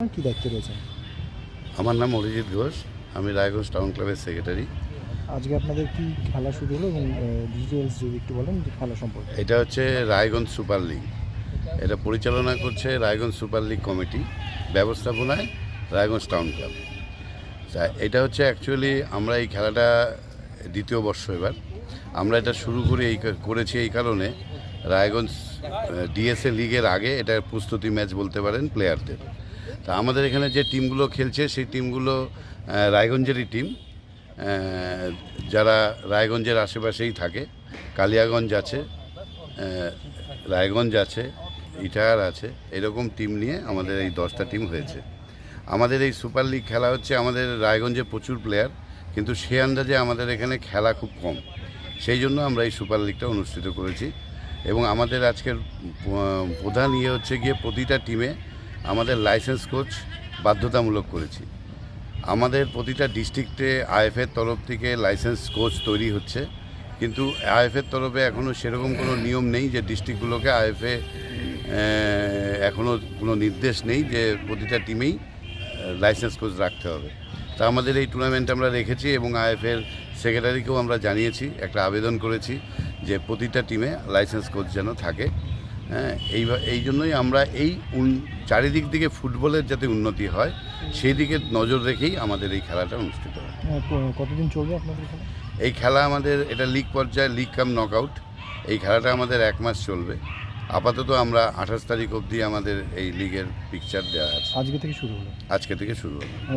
কি দায়িত্বে রয়েছে? আমার নাম অরিজিৎ ঘোষ আমি রায়গঞ্জ টাউন ক্লাবের সেক্রেটারি। আজকে আপনাদের কি খেলা শুরু হলো এবং ডিটেলস যদি একটু বলেন খেলা সম্পর্কে। এটা হচ্ছে রায়গঞ্জ সুপার লিগ। এটা পরিচালনা করছে রায়গঞ্জ সুপার লিগ কমিটি ব্যবস্থাপনায় রায়গঞ্জ টাউন ক্লাব। তা এটা হচ্ছে অ্যাকচুয়ালি আমরা এই খেলাটা দ্বিতীয় বর্ষ এবার। আমরা এটা শুরু করে এই করেছি এই কারণে রায়গঞ্জ ডিএসএ লিগের আগে এটা প্রস্তুতি ম্যাচ বলতে পারেন প্লেয়ারদের তা আমাদের এখানে যে টিমগুলো খেলছে, সেই টিমগুলো রায়গঞ্জেরই টিম। যারা রায়গঞ্জের আশেপাশেই থাকে, কালিয়াগঞ্জ আছে রায়গঞ্জ আছে, ইটাহার আছে, এরকম টিম নিয়ে আমাদের এই দশটা টিম হয়েছে। আমাদের এই সুপার লিগ খেলা হচ্ছে আমাদের রায়গঞ্জে প্রচুর প্লেয়ার কিন্তু সে আন্দাজে আমাদের এখানে খেলা খুব কম। সেই জন্য আমরা এই সুপার লিগটা অনুষ্ঠিত করেছি। এবং আমাদের আজকের প্রধান ইয়ে হচ্ছে গিয়ে প্রতিটা টিমে আমাদের লাইসেন্স কোচ বাধ্যতামূলক করেছি। আমাদের প্রতিটা ডিস্ট্রিক্টে আইএফের তরফ থেকে লাইসেন্স কোচ তৈরি হচ্ছে। কিন্তু আইএফের তরফে এখনও সেরকম কোনো নিয়ম নেই যে ডিস্ট্রিক্টগুলোকে আইএফএ এখনও কোনো নির্দেশ নেই যে প্রতিটা টিমেই লাইসেন্স কোচ রাখতে হবে। তা আমাদের এই টুর্নামেন্ট আমরা রেখেছি এবং আইএফের সেক্রেটারিকেও আমরা জানিয়েছি, একটা আবেদন করেছি যে প্রতিটা টিমে লাইসেন্স কোচ যেন থাকে। এই এই জন্যই আমরা এই চারিদিক থেকে ফুটবলের যাতে উন্নতি হয় সেই দিকে নজর রেখেই আমাদের এই খেলাটা অনুষ্ঠিত হয়। কতদিন চলবে আপনাদের খেলা? এই খেলা আমাদের এটা লিগ পর্যায়ে লিগ কাম নকআউট এই খেলাটা আমাদের এক মাস চলবে। আপাতত আমরা আঠাশ তারিখ অবধি আমাদের এই লিগের পিকচার দেওয়া আছে। আজকে থেকে শুরু হলো? আজকে থেকে শুরু হবে। আর